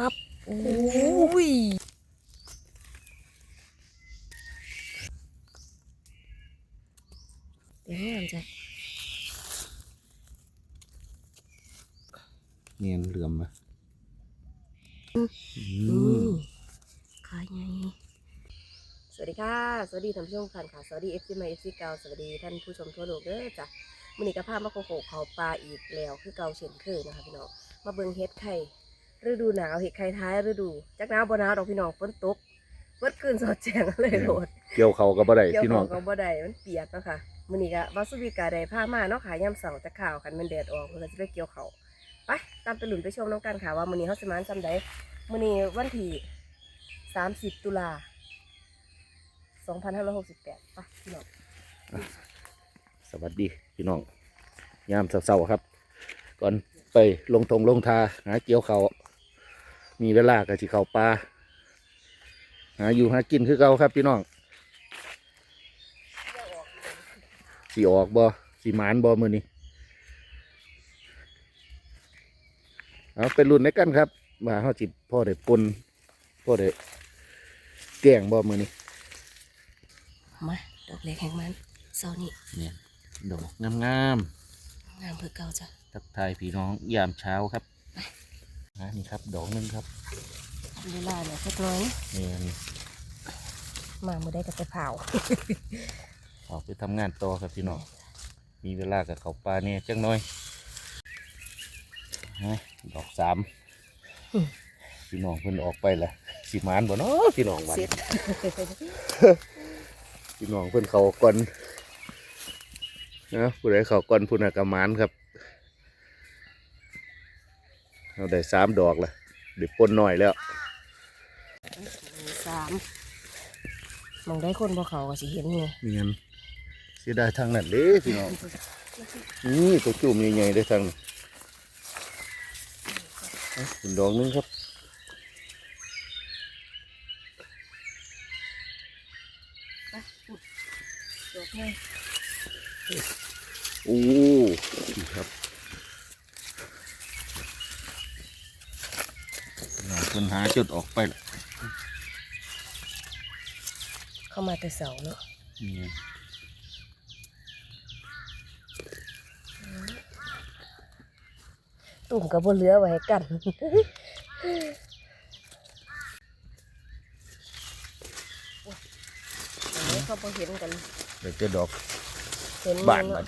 ปั๊บโอ้ยเดี๋ยวงามจ้ะเนียนเหลื่อมไหมอือืมมขายไงสวัสดีค่ะ สวัสดีท่านผู้ชมทุกท่านค่ะ สวัสดีเอฟซีมาเอฟซีเกาสวัสดีท่านผู้ชมทั่วโลกเด้อจ้ะมื้อนี้ก็พามาโคโขเขาปลาอีกแล้ว คือเก่าเช่นเคยนะคะพี่น้อง มาเบิ่งเฮ็ดไข่ ฤดูหนาวเฮ็ดไข่ท้ายฤดูจักหนาวบ่หนาวดอกพี่น้องฝนตกเบิดคืนสอดแจ้งเลยโลดเกี่ยวเขาก็บ่ได้เกี่ยวพี่ขน้อองงก็บ่ได้มันเปียกเนาะค่ะมื้อนี้ก็วาสุวิกาได้พามาเนาะค่ะยามเสาร์จะข่าวคันมันแดดออกเพิ่นก็สิไปเกี่ยวเขาวไปตามไปหลุนไปชมน้ำกันค่ะว่ามื้อนี้เฮาสิมาซำใดมื้อนี้วันที่30 ตุลา2568ไปพี่น้องสวัสดีพี่น้องยามเศร้าๆครับ ก่อนไปลงทงลงทาหาเกี่ยวเขาว มีเวลาก็สิเข้าปลาหาอยู่หากินคือเก่าครับพี่น้องสีออกบ่สีหมานบ่มือนี้เอาเป็นรุ่นในกันครับมาเฮาจิพ่อได้ปนพ่อได้แกล้งบ่มือนี้มาดอกเล็กแห่งมันเสาร์นี้เนี่ยดอกงามงามเพื่อเก่าจ้ะๆทักทายพี่น้องยามเช้าครับ อ่านี่ครับดอกหนึงครับเวลาเนี่ยสักหน้อยเนี่ยมามื้อได้ก็ไปเผาออกไปทำงานต่อครับพี่น้องมีเวลากับเขาปลาเนี่ยจังน้อยอะดอกสามพี่น้องเพิ่นออกไปละสิหมานบ่เนาะพี่น้องวันเสร็จพี่น้องเพิ่นเขาก่อนนะผู้ใดเขาก่อนผู้นั้นกหมานครับ เราได้สามดอกละเดี๋ยวปนหน่อยแล้วสามมองได้คนบ่เขาก็สิเห็นไงมีเงินเสียดายทางนั้นเด้พี่น้องนี่ตัวจุ่มใหญ่ๆได้ทางนั้นเอาเป็นดอกหนึงครับดอกไงโอ้นี่ครับน่าปัญ หาจุดออกไปละเข้ามาแต่เสาเนาะนี่ไงตุ่มกับบ่เหลือไว้ให้กันอันนี้เขาบ่เห็นกัน เดี๋ยวจะดอกเห็นบานเะมัน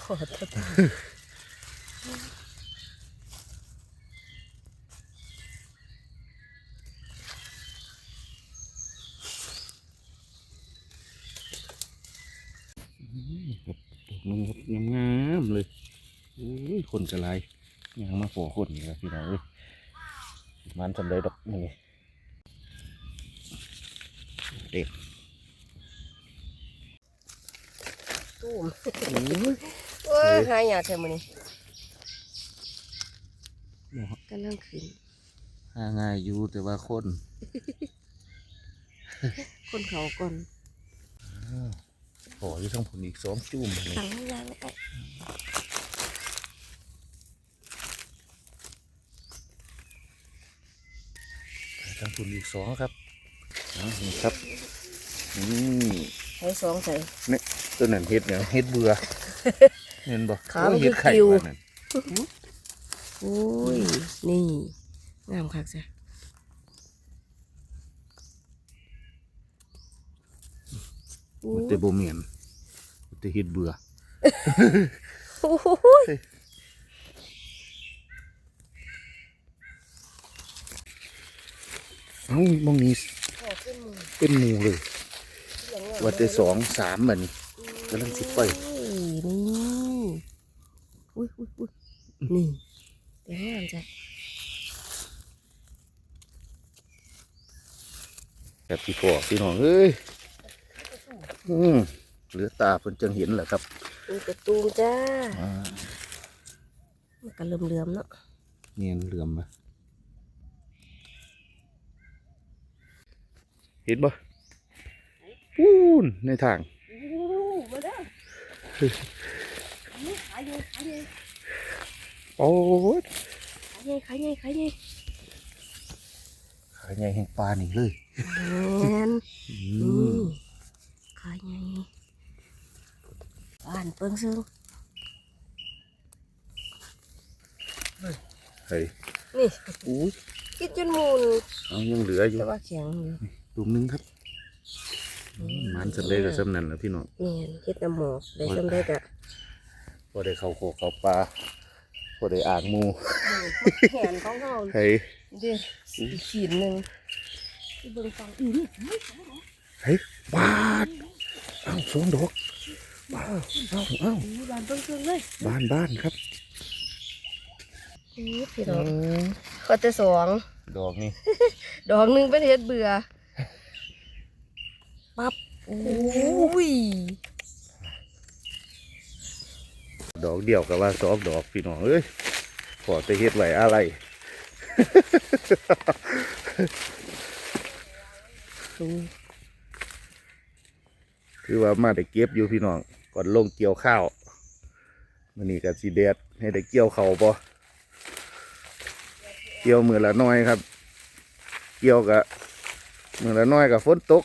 ขอโทษ ครับดอกหนึงครับงามๆเลยโอ้ยคนกระไรยังมาโผล่คนนี่ครับพี่น้องเอ้ยมันสำเร็จดอกนี่เด็กตุ่มโอ้ยโอ้ยหายากแท้มื้อนี้หมอกกำลังขึ้นหาง่ายอยู่แต่ว่าคน คนเขาก่อน ขออยู่ทั้งผลอีกสองจุ่มเลยตั้งยางไอ้ทั้งผลอีกสองครับอ่านี่ครับนี่ให้สองใส่เนี่ยตัวนั้นเฮ็ดเนี่ยเฮ็ดเบื่อเห็นบ่ขามันโอ้ยเฮ็ดไข่คือกิ้วว่านั่นโอ้ยนี่งามคักจ้ะโอ้ มันยแต่บ่เมียนมันแต่เฮ็ดเบื่อโอ้ยเอ้ามองนี้ออกขึ้นมือเป็นหมู่เลยเสียงงามว่าแต่สองสามบัดนี้กำลังสิไปโอ้ยนี่อุ้ยอุ้ยอุ้ยนี่เสียงงามจ้ะแบบพี่พ่อพี่น้องเอ้ย อืมเหลือตาเพิ่นจังเห็นแหละครับมีกระตูมจ้าอ่ามันก็เลื่อมๆเนาะเนียนเหลื่อมมาเห็นบ่ปูนในทางโอ้มาเด้อขายใหญ่ขายใหญ่โอ้ยขายใหญ่ขายใหญ่ขายใหญ่ขาใหญ่แห่งปลานี่เลยแม่นอืนี่ม ขาใหญ่บ้านเปิงซึ่งเฮ้ยนี่อู้ยกินจนมูลเอายังเหลืออยู่แต่ว่าแข็งอยู่ตุ่มหนึงครับอืมมันสำเร็จกับสำนันแล้วพี่น้องแม่นเฮ็ดน้ำหมอกได้จำได้กะพอได้เข้าโคกเข้าปลาพอได้อ่างหมูแขนของเราเฮ้ยเด้อีกขีดหนึ่งที่เบิ่งฟังอีนี่เฮ้ยบาดเอ้าสองดอกบาดเอ้าเอ้ามีบ้านเบิ่งซึ่งเลย บ้านบ้านครับนี่พี่เอน้องอข้อที่สองดอกนี่ ดอกหนึ่งเป็นเฮ็ดเบื่อปั๊บโอ้ยดอกเดียวกับว่าสองดอกพี่น้องเอ้ยขอแต่เฮ็ดไว้อะไร คือว่ามาได้เก็บอยู่พี่น้องก่อนลงเกี่ยวข้าวมันนี่กับสีแดดให้ได้เกี่ยวเขาวบ่เกี่ยวมือละน้อยครับ เกี่ยวกับมือละน้อยกับฝนตก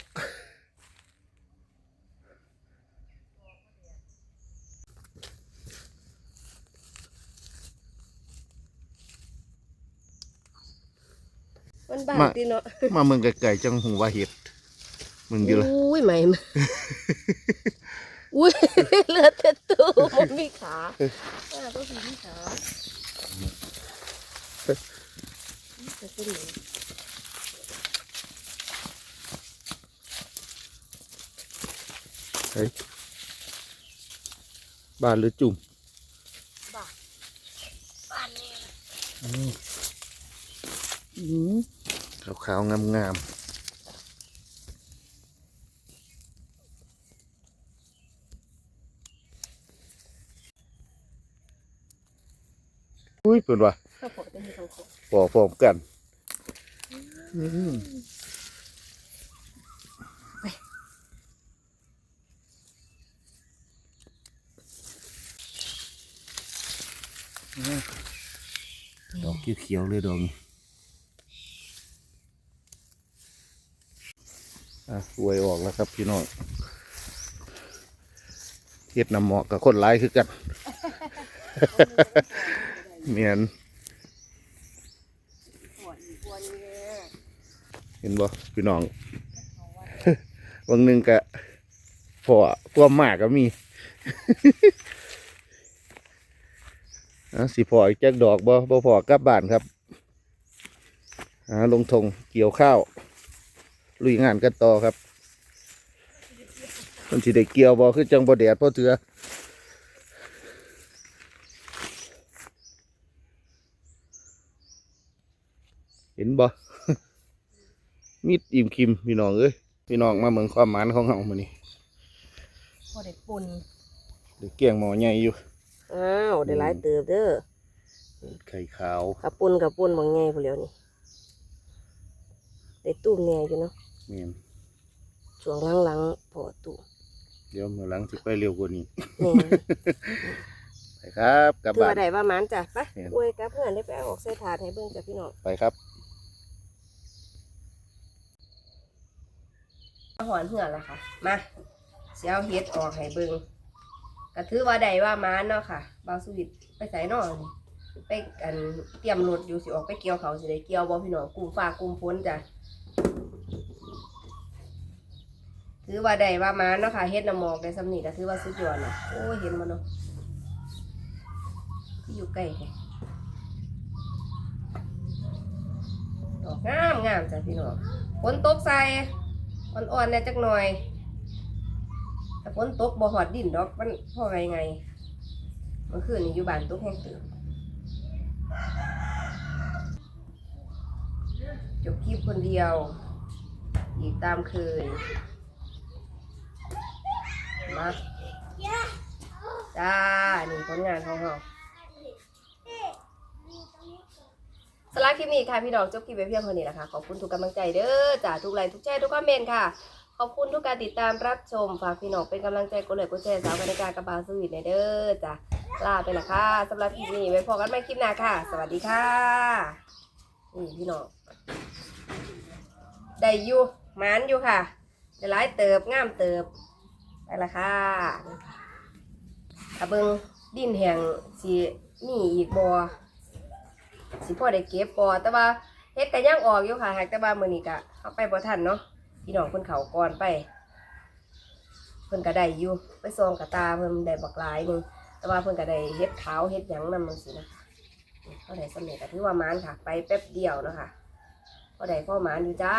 มันบางมาตีเนาะมาเมืองไกลๆจังหูว่าเห็ด มึงดีละอุ้ยใหม่มาอุ้ยเหลือแต่ตัวมันมีขาอ่าก็คือมีขาแต่ก็ดีเฮ้ยบ้านหรือจุ่มบ้าบ้านเนี่ยขาวๆงามๆ อุ้ยเป็นว่าข้าวโพดจะมีทางโคงปอกพร้อมกันดอกเขียวๆเลยดอกนี้อะอวยออกแล้วครับพี่น้องเฮ็ดน้ำเหมาะกับคนร้ายคือกัน เมียนปวดอีกวันนี้เห็นบ่พี่น้องวันหนึ่งกะพอตัวมากก็มีอะสิพออีกจักดอกบ่บ่พอกลับบ้านครับอ่าลงทงเกี่ยวข้าว ลุยงานกันต่อครับมันสิได้เกี่ยวบ่คือจังบ่แดดบ่เถือเห็นบ่ มิดอิ่มคิมพี่น้องเอ้ยพี่น้องมาเมืองความหมานของเฮามื้อนี้พอได้ปุ่นเดี๋ยวเกี่ยงหมอใหญ่อยู่อ้าวได้หลายเติบเด้อไข่ขาวกับปุ่นกับปุ่นบางไงพอแล้วนี่ได้ตุ้มแน่อยู่เนาะเมียนช่วงหลังๆพอตุ้มเดี๋ยวมื้อหลังสิไปเร็วกว่านี้แน่ไปครับกลับถือบ้านว่าได้ว่าหมันจ้ะไปแม่นอวยกับเพื่อนได้ไปเอาออกใส่ถาดให้เบิ่งจ้ะพี่น้องไปครับ อา หอนเหือละค่ะ มาเสียเอาเฮ็ดออกให้เบิงก็ถือว่าได้ว่ามันเนาะค่ะบาสวิตไปใส่นอนไปกันเตรียมรถอยู่สิออกไปเกี่ยวเขาสิได้เกี่ยวบ่พี่น้องกลุ่มฟ้ากลุ่มฝนจ้ะถือว่าได้ว่ามันเนาะค่ะเฮ็ดน้ำหมอกได้สำนีก็ถือว่าสุดยอดน่ะโอ้ยเห็นมันเนาะที่อยู่ใกล้แท้ดอกงามงามจ้ะพี่น้องฝนตกใส่ อ่อนๆเนี่ยจักหน่อยแต่ฝนตกบ่หอดดินดอกมันพอไงไงเมื่อคืนนี้อยู่บ้านตกแห้งตือจบคลิปคนเดียวอีกตามเคยมาจ้านี่ผลงานของเรา สำหรับคลิปนี้ค่ะพี่น้องจบคลิปไปเพียงเท่านี้แหละค่ะขอบคุณทุกกำลังใจเด้อจ้าทุกไลค์ทุกแชร์ทุกคอมเมนต์ค่ะขอบคุณทุกการติดตามรับชมฝากพี่น้องเป็นกำลังใจกดไลค์กดแชร์สาวบรรยากาศกับบาสวีทในเด้อจ้ะลาไปละค่ะสำหรับคลิปนี้ไว้พบกันใหม่คลิปหน้าค่ะ สวัสดีค่ะนี่พี่น้องได้อยู่หมานอยู่ค่ะได้หลายเติบงามเติบไปละค่ะถ้าเบิงดินแห้งสิมีอีกบ่ สิพอได้เก็บพอแต่ว่าเฮ็ดก็ยังออกอยู่ค่ะหากแต่ว่ามื้อนี้ก็เอาไปบ่ทันเนาะพี่น้องเพิ่นเขาก่อนไปเพิ่นก็ได้อยู่ไปซองกระตาเพิ่นได้บักหลายหนึงแต่ว่าเพิ่นก็ได้เฮ็ดเท้าเฮ็ดหยังนำจังซี่นะคะเขาได้สำเร็จก็ถือว่ามานค่ะ ไปแป๊บเดียวเนาะคะก็ได้พ่อมานอยู่จ้า